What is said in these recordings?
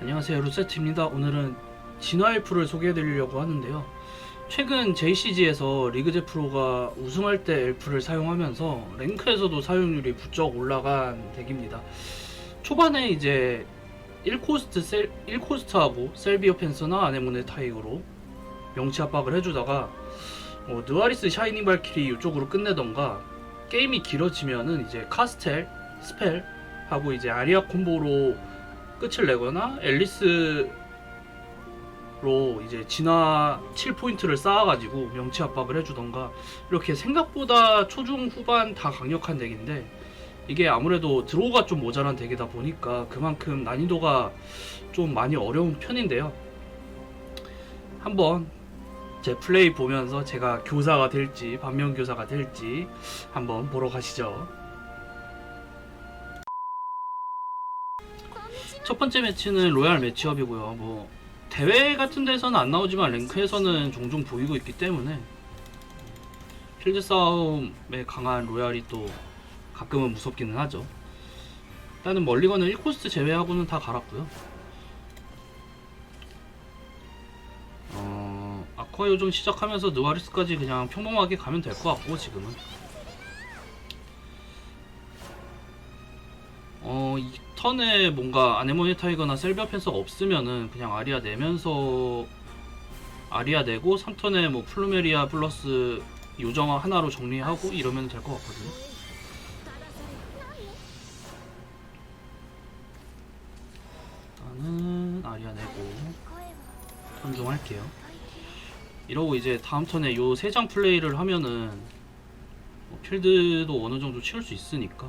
안녕하세요 루세트입니다. 오늘은 진화 엘프를 소개해 드리려고 하는데요. 최근 JCG에서 리그 제 프로가 우승할 때 엘프를 사용하면서 랭크에서도 사용률이 부쩍 올라간 덱입니다. 초반에 이제 1코스트 셀, 1코스트하고 셀비어 펜서나 아네모네 타이거로 명치 압박을 해주다가 어, 느와리스 샤이닝 발키리 이쪽으로 끝내던가 게임이 길어지면은 이제 카스텔, 스펠 하고 이제 아리아 콤보로 끝을 내거나 앨리스로 이제 진화 7포인트를 쌓아가지고 명치 압박을 해주던가 이렇게 생각보다 초중 후반 다 강력한 덱인데 이게 아무래도 드로우가 좀 모자란 덱이다 보니까 그만큼 난이도가 좀 많이 어려운 편인데요. 한번 제 플레이 보면서 제가 교사가 될지 반면 교사가 될지 한번 보러 가시죠. 첫 번째 매치는 로얄 매치업이고요. 뭐 대회 같은 데서는 안 나오지만 랭크에서는 종종 보이고 있기 때문에 필드 싸움에 강한 로얄이 또 가끔은 무섭기는 하죠. 일단은 멀리건은 1코스트 제외하고는 다 갈았고요. 어, 아쿠아 요정 시작하면서 느와리스까지 그냥 평범하게 가면 될 것 같고 지금은 어, 이 턴에 뭔가 아네모니 타이거나 셀비아 펜서가 없으면은 그냥 아리아 내면서 아리아 내고 3턴에 뭐 플루메리아 플러스 요정 하나로 정리하고 이러면 될 것 같거든요. 일단은 아리아 내고 턴종할게요. 이러고 이제 다음 턴에 요 세 장 플레이를 하면은 뭐 필드도 어느 정도 치울 수 있으니까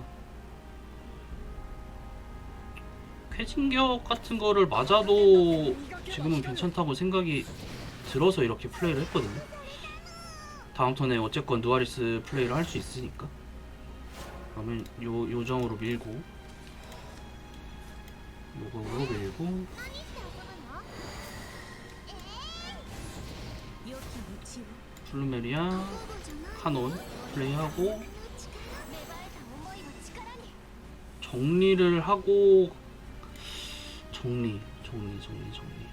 쾌진격 같은 거를 맞아도 지금은 괜찮다고 생각이 들어서 이렇게 플레이를 했거든요. 다음 턴에 어쨌건 누아리스 플레이를 할 수 있으니까. 그러면 요 요정으로 밀고 요거로 밀고 플루메리아 카논 플레이하고 정리를 하고 정리 정리 정리 정리.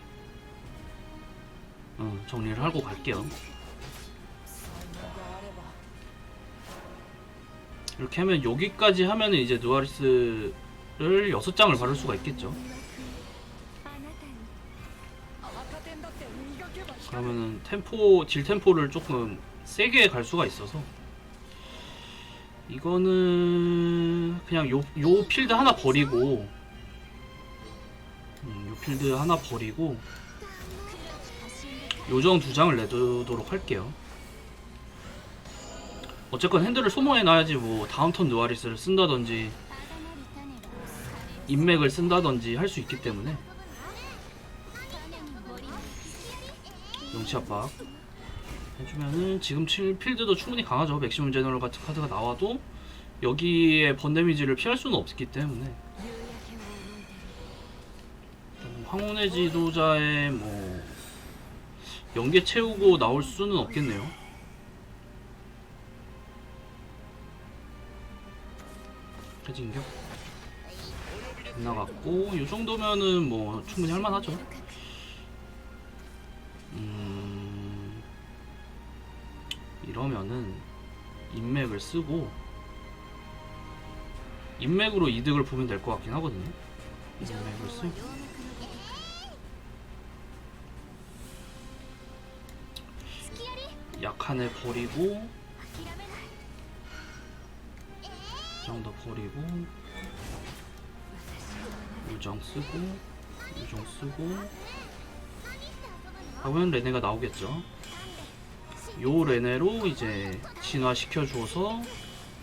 어 정리를 하고 갈게요. 이렇게 하면 여기까지 하면은 이제 누아리스를 6장을 바를 수가 있겠죠. 그러면은 템포 질 템포를 조금 세게 갈 수가 있어서. 이거는 그냥 요, 요 필드 하나 버리고 필드 하나 버리고 요정 두 장을 내두도록 할게요. 어쨌건 핸들을 소모해 놔야지 뭐 다음 턴 누아리스를 쓴다든지 인맥을 쓴다든지 할 수 있기 때문에. 명치 압박 해주면은 지금 칠 필드도 충분히 강하죠. 맥시멈 제너럴 같은 카드가 나와도 여기에 번 데미지를 피할 수는 없기 때문에. 음, 황혼의 지도자의 뭐 연계 채우고 나올 수는 없겠네요. 해진격 나갔고 이 정도면은 뭐 충분히 할만하죠. 음, 이러면은 인맥을 쓰고 인맥으로 이득을 보면 될 것 같긴 하거든요. 인맥을 쓰고 애 버리고 정도 버리고 유정 쓰고 유정 쓰고 하면 레네가 나오겠죠. 요 레네로 이제 진화시켜 줘서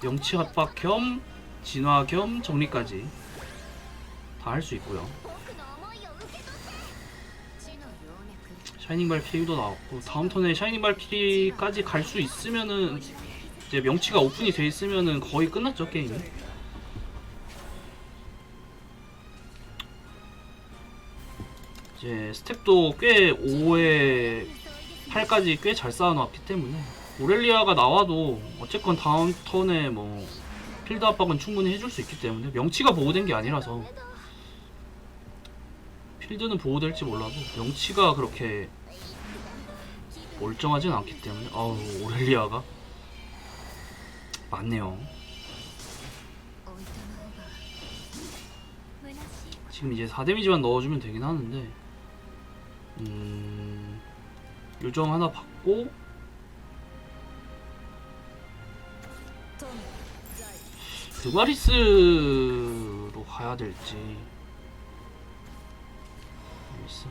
영치 압박 겸 진화 겸 정리까지 다 할 수 있고요. 샤이닝 발키리도 나왔고 다음 턴에 샤이닝 발키리까지 갈 수 있으면은 이제 명치가 오픈이 돼 있으면은 거의 끝났죠 게임이. 이제 스택도 꽤 5에 8까지 꽤 잘 쌓아놨기 때문에 오렐리아가 나와도 어쨌건 다음 턴에 뭐 필드 압박은 충분히 해줄 수 있기 때문에 명치가 보호된 게 아니라서 필드는 보호될지 몰라도 명치가 그렇게 멀쩡하진 않기 때문에 아우 오렐리아가 맞네요. 지금 이제 4데미지만 넣어주면 되긴 하는데 음... 요정 하나 받고 드바리스로 가야 될지 알겠어.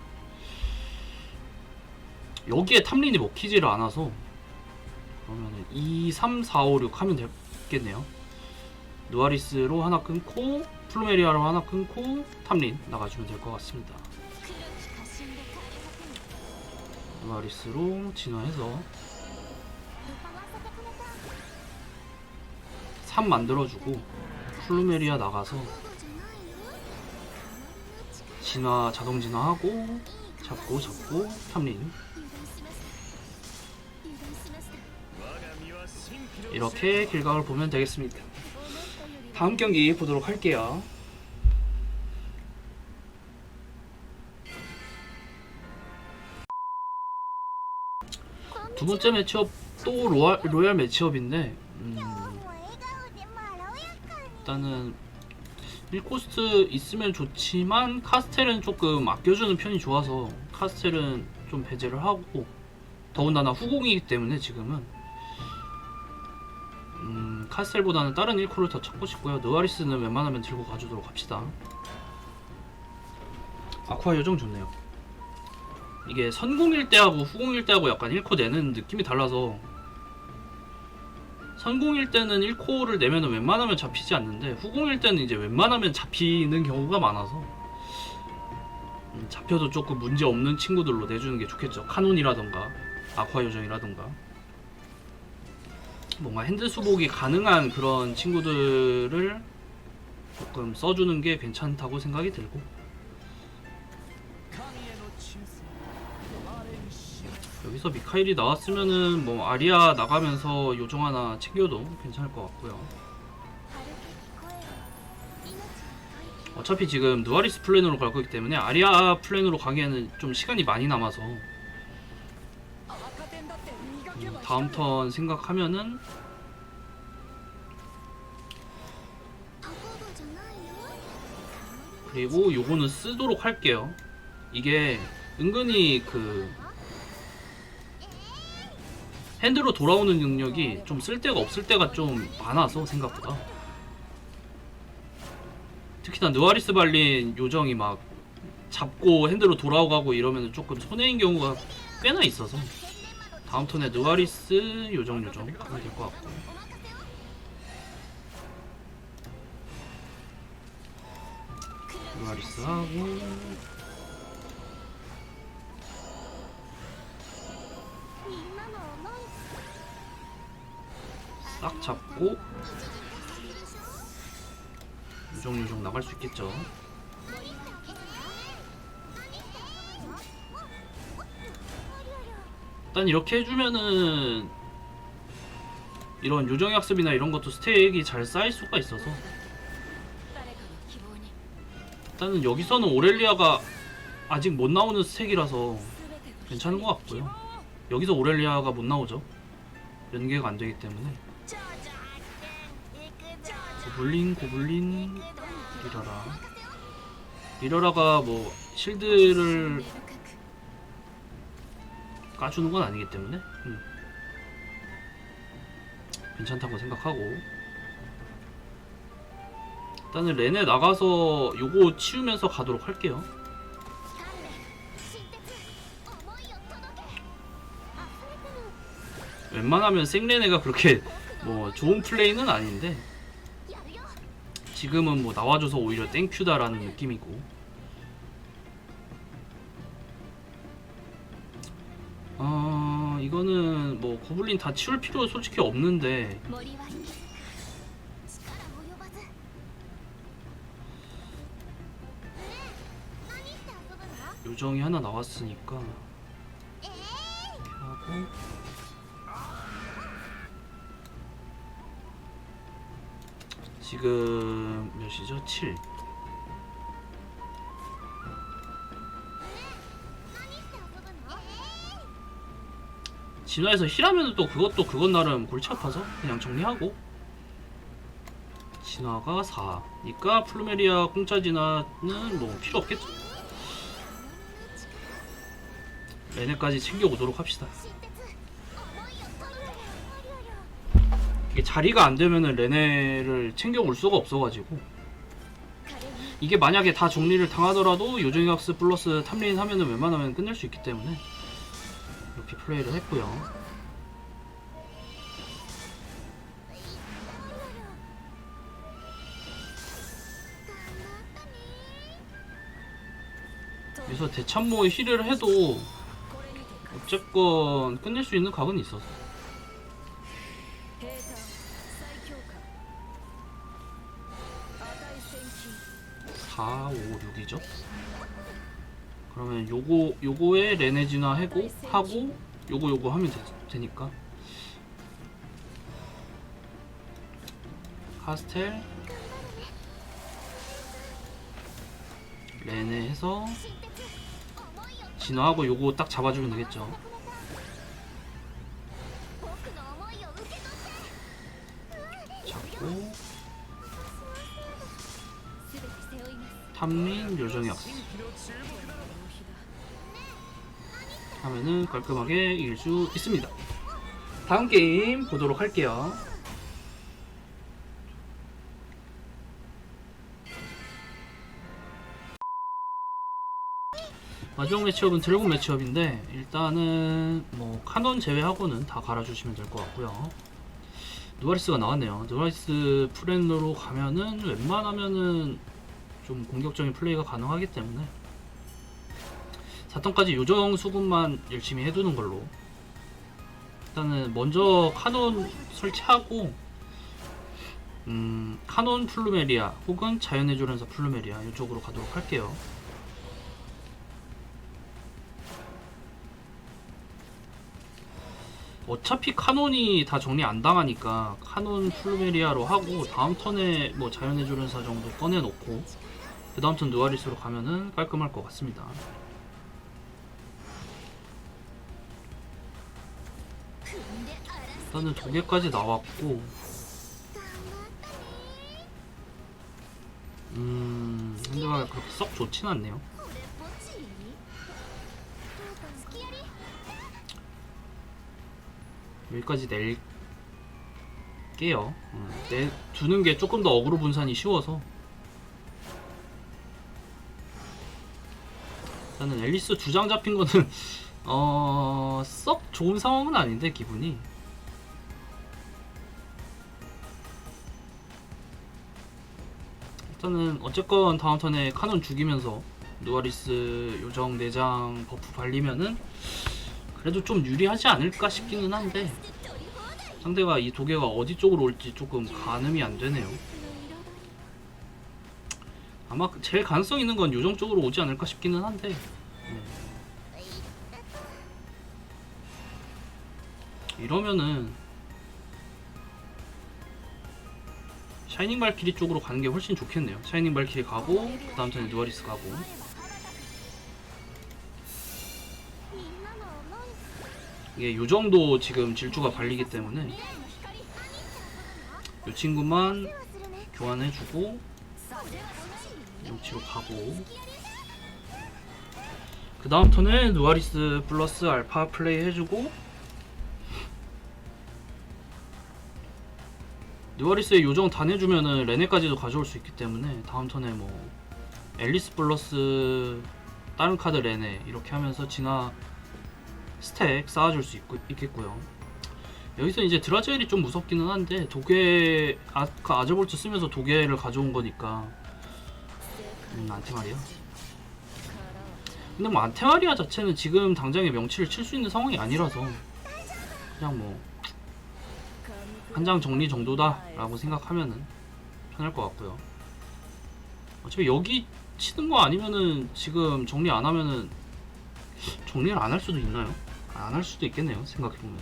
여기에 탐린이 먹히지를 않아서 그러면은 2, 3, 4, 5, 6 하면 되겠네요 누아리스로 하나 끊고 플루메리아로 하나 끊고 탐린 나가주면 될 것 같습니다 누아리스로 진화해서 3 만들어주고 플루메리아 나가서 진화 자동 진화하고 잡고 잡고 탐린 이렇게 길각을 보면 되겠습니다. 다음 경기 보도록 할게요. 두 번째 매치업 또 로얄, 로얄 매치업인데 음, 일단은 1코스트 있으면 좋지만 카스텔은 조금 아껴주는 편이 좋아서 카스텔은 좀 배제를 하고 더군다나 후공이기 때문에 지금은. 음, 카스텔보다는 다른 1코를 더 찾고 싶고요. 느와리스는 웬만하면 들고 가주도록 합시다. 아쿠아 요정 좋네요. 이게 선공일 때하고 후공일 때하고 약간 1코 내는 느낌이 달라서 선공일 때는 1코를 내면 웬만하면 잡히지 않는데 후공일 때는 이제 웬만하면 잡히는 경우가 많아서 음, 잡혀도 조금 문제 없는 친구들로 내주는 게 좋겠죠. 카논이라던가 아쿠아 요정이라던가. 뭔가 핸드 수복이 가능한 그런 친구들을 조금 써주는 게 괜찮다고 생각이 들고 여기서 미카엘이 나왔으면은 뭐 아리아 나가면서 요정 하나 챙겨도 괜찮을 것 같고요. 어차피 지금 누아리스 플랜으로 갈 거기 때문에 아리아 플랜으로 가기에는 좀 시간이 많이 남아서 음, 다음 턴 생각하면은 그리고 요거는 쓰도록 할게요. 이게 은근히 그 핸드로 돌아오는 능력이 좀 쓸 데가 없을 때가 좀 많아서 생각보다. 특히나 느와리스 발린 요정이 막 잡고 핸드로 돌아오가고 이러면 조금 손해인 경우가 꽤나 있어서 다음 턴에 느와리스 요정 요정 가면 될 것 같고. 느와리스 하고 싹 잡고 요정 요정 나갈 수 있겠죠? 일단 이렇게 해주면은 이런 요정 학습이나 이런 것도 스택이 잘 쌓일 수가 있어서 일단은 여기서는 오렐리아가 아직 못 나오는 스택이라서 괜찮은 것 같고요. 여기서 오렐리아가 못 나오죠. 연계가 안 되기 때문에 고블린 고블린 리라라. 리라라가 뭐 실드를 까주는 건 아니기 때문에? 음. 괜찮다고 생각하고. 일단은 렌에 나가서 요거 치우면서 가도록 할게요. 웬만하면 생레네가 그렇게 뭐 좋은 플레이는 아닌데 지금은 뭐 나와줘서 오히려 땡큐다라는 느낌이고. 어, 이거는 뭐 고블린 다 치울 필요 솔직히 없는데. 요정이 하나 나왔으니까. 하고. 지금 몇 시죠? 7. 진화에서 힐하면 또 그것도 그것 나름 골치 아파서 그냥 정리하고 진화가 4니까 그러니까 플루메리아 공짜 진화는 뭐 필요 없겠죠 레네까지 챙겨오도록 합시다 자리가 안 되면은 레네를 챙겨올 수가 없어가지고. 이게 만약에 다 정리를 당하더라도 요정이학스 플러스 탐레인 하면은 웬만하면 끝낼 수 있기 때문에 이렇게 플레이를 했고요. 그래서 대참모의 힐을 해도 어쨌건 끝낼 수 있는 각은 있어서. 4, 5, 6이죠? 그러면 요거 요거에 레네지나 해고 하고 요거 요거 하면 되, 니까. 카스텔. 레네 해서 진화하고 요거 딱 잡아주면 되겠죠. 잡고. 탐민 요정의 압수 하면은 깔끔하게 이길 수 있습니다. 다음 게임 보도록 할게요. 마지막 매치업은 드래곤 매치업인데 일단은 뭐 카논 제외하고는 다 갈아주시면 될 것 같고요. 누아리스가 나왔네요. 누아리스 프렌으로 가면은 웬만하면은 좀 공격적인 플레이가 가능하기 때문에 4턴까지 요정 수급만 열심히 해두는 걸로. 일단은 먼저 카논 설치하고 음 카논 플루메리아 혹은 자연의 조련사 플루메리아 이쪽으로 가도록 할게요. 어차피 카논이 다 정리 안 당하니까 카논 플루메리아로 하고 다음 턴에 뭐 자연의 조련사 정도 꺼내놓고 그 다음 턴 누아리스로 가면은 깔끔할 것 같습니다. 일단은 조개까지 나왔고 음... 상대방이 그렇게 썩 좋진 않네요. 여기까지 낼게요. 음, 내, 두는 게 조금 더 어그로 분산이 쉬워서. 일단은 앨리스 두 장 잡힌 거는 어... 썩 좋은 상황은 아닌데 기분이. 일단은 어쨌건 다음 턴에 카논 죽이면서 누아리스 요정 4장 버프 발리면은 그래도 좀 유리하지 않을까 싶기는 한데 상대가 이 도개가 어디 쪽으로 올지 조금 가늠이 안 되네요. 아마 그 제일 가능성 있는 건 요정 쪽으로 오지 않을까 싶기는 한데. 음. 이러면은 샤이닝 발키리 쪽으로 가는 게 훨씬 좋겠네요. 샤이닝 발키리 가고 그 다음 턴에 누아리스 가고. 이게 요정도 지금 질주가 발리기 때문에 요 친구만 교환해주고 정치로 가고. 그 다음 턴에 누아리스 플러스 알파 플레이 해주고. 누아리스의 요정 단 해주면은 레네까지도 가져올 수 있기 때문에 다음 턴에 뭐 앨리스 플러스 다른 카드 레네 이렇게 하면서 진화 스택 쌓아줄 수 있고, 있겠고요. 여기서 이제 드라젤이 좀 무섭기는 한데 도개 아까 그 아저볼트 쓰면서 도개를 가져온 거니까. 음, 안테마리아. 근데 뭐 안테마리아 자체는 지금 당장에 명치를 칠 수 있는 상황이 아니라서 그냥 뭐 한 장 정리 정도다라고 생각하면은 편할 것 같고요. 어차피 여기 치는 거 아니면은 지금 정리 안 하면은 정리를 안 할 수도 있나요? 안 할 수도 있겠네요. 생각해 보면.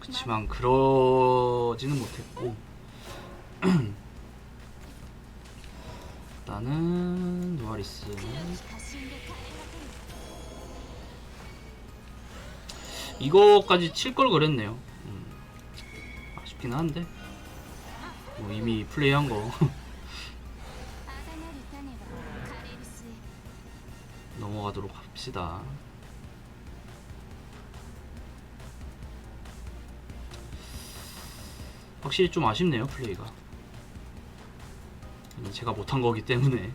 그치만 그러지는 못했고. 나는 노아리스 이거까지 칠 걸 그랬네요. 음. 아쉽긴 한데. 뭐 이미 플레이한 거. 넘어가도록 합시다. 확실히 좀 아쉽네요 플레이가. 음, 제가 못한 거기 때문에.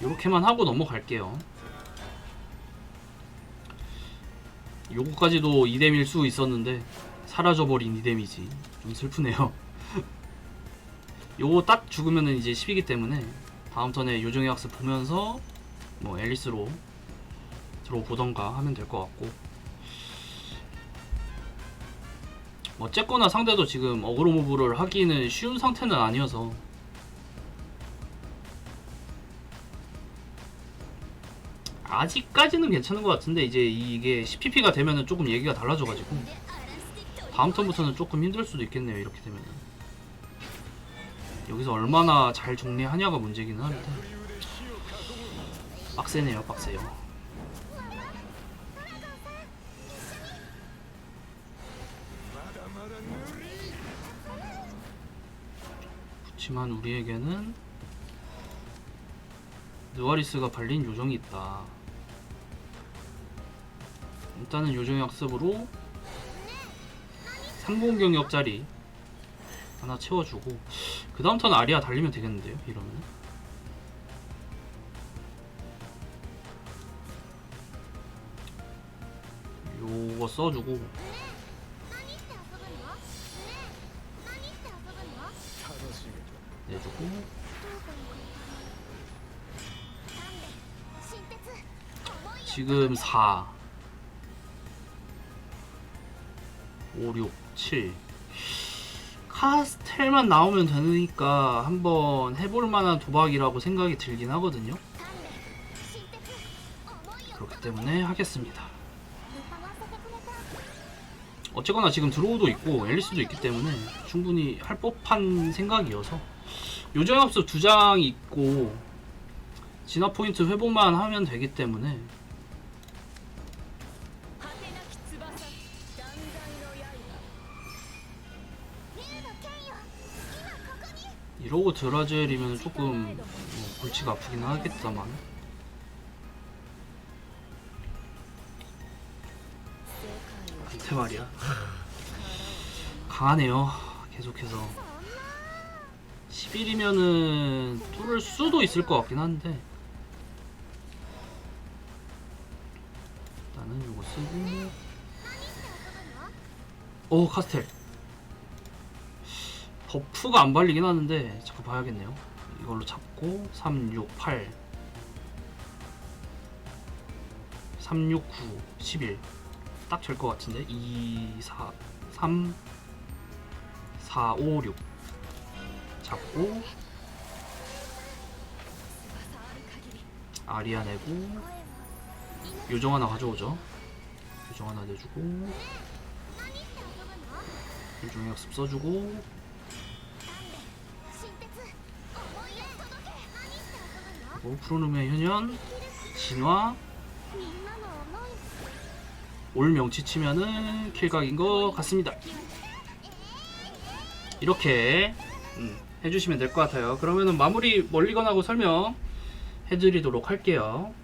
이렇게만 하고 넘어갈게요. 요거까지도 이뎀일 수 있었는데 사라져버린 이뎀이지 좀 슬프네요. 요거 딱 죽으면은 이제 10이기 때문에 다음 턴에 요정의 학습 보면서 뭐 앨리스로 들어보던가 하면 될 것 같고 뭐 어쨌거나 상대도 지금 어그로 무브를 하기는 쉬운 상태는 아니어서 아직까지는 괜찮은 것 같은데 이제 이게 CPP가 되면은 조금 얘기가 달라져가지고 다음 턴부터는 조금 힘들 수도 있겠네요 이렇게 되면 여기서 얼마나 잘 정리하냐가 문제기는 한데 빡세네요 빡세요. 그렇지만 우리에게는 느와리스가 발린 요정이 있다. 일단은 요정 학습으로 3공경력짜리 하나 채워주고 그 다음 턴 아리아 달리면 되겠는데요 이러면 요거 써주고. 내주고. 지금 4 5, 6, 7 카스텔만 나오면 되니까 한번 해볼만한 도박이라고 생각이 들긴 하거든요. 그렇기 때문에 하겠습니다. 어쨌거나 지금 드로우도 있고 앨리스도 있기 때문에 충분히 할 법한 생각이어서. 요정협수 두 장 있고 진화 포인트 회복만 하면 되기 때문에 이러고 드라젤이면 조금 뭐 골치가 아프긴 하겠다만. 한테 말이야. 강하네요. 계속해서. 11이면은 뚫을 수도 있을 것 같긴 한데. 일단은 이거 쓰고. 오 카스텔. 버프가 안 발리긴 하는데 자꾸 봐야겠네요. 이걸로 잡고 368 369 11 딱 될 것 같은데? 2 4 3 4 5 6 잡고. 아리아 내고. 요정 하나 가져오죠. 요정 하나 내주고. 요정 역습 써주고. 하고 푸르름의 현현 진화. 올 명치 치면은 킬각인 것 같습니다. 이렇게 음, 해주시면 될 것 같아요. 그러면은 마무리 멀리건하고 설명 해드리도록 할게요.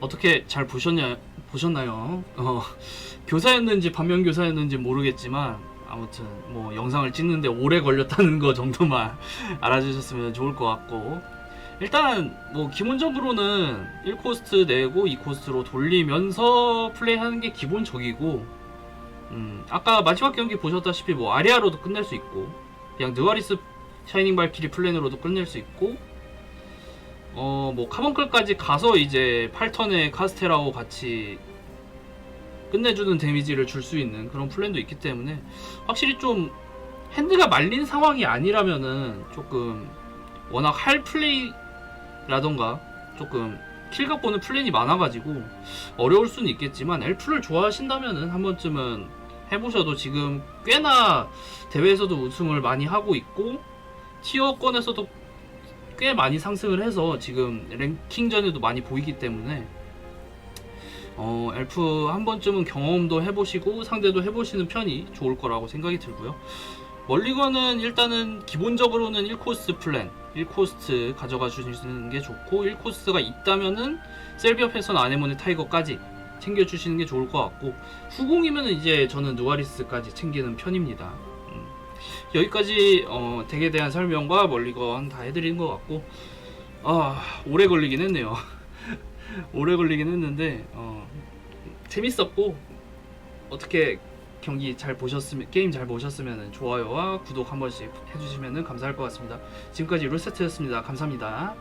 어떻게 잘 보셨냐 보셨나요? 어, 교사였는지 반면 교사였는지 모르겠지만 아무튼 뭐 영상을 찍는데 오래 걸렸다는 거 정도만 알아주셨으면 좋을 것 같고. 일단 뭐 기본적으로는 1코스트 내고 2코스트로 돌리면서 플레이하는 게 기본적이고 음, 아까 마지막 경기 보셨다시피 뭐 아리아로도 끝낼 수 있고 그냥 느와리스 샤이닝 발키리 플랜으로도 끝낼 수 있고 어 뭐 카본클까지 가서 이제 8턴의 카스테라고 같이 끝내주는 데미지를 줄 수 있는 그런 플랜도 있기 때문에 확실히 좀 핸드가 말린 상황이 아니라면은 조금 워낙 할 플레이라던가 조금 킬각 보는 플랜이 많아가지고 어려울 수는 있겠지만 엘프를 좋아하신다면은 한 번쯤은 해보셔도 지금 꽤나 대회에서도 우승을 많이 하고 있고 티어권에서도 꽤 많이 상승을 해서 지금 랭킹전에도 많이 보이기 때문에 어, 엘프 한 번쯤은 경험도 해보시고 상대도 해보시는 편이 좋을 거라고 생각이 들고요. 멀리건은 일단은 기본적으로는 1코스 플랜, 1코스트 가져가 주시는 게 좋고 1코스가 있다면은 셀비어 패선 아네모네 타이거까지 챙겨 주시는 게 좋을 것 같고 후공이면은 이제 저는 누아리스까지 챙기는 편입니다. 음. 여기까지 어, 덱에 대한 설명과 멀리건 다 해드리는 것 같고 아 오래 걸리긴 했네요. 오래 걸리긴 했는데 어, 재밌었고 어떻게 경기 잘 보셨으면 게임 잘 보셨으면 좋아요와 구독 한 번씩 해주시면 감사할 것 같습니다. 지금까지 룰세트였습니다. 감사합니다.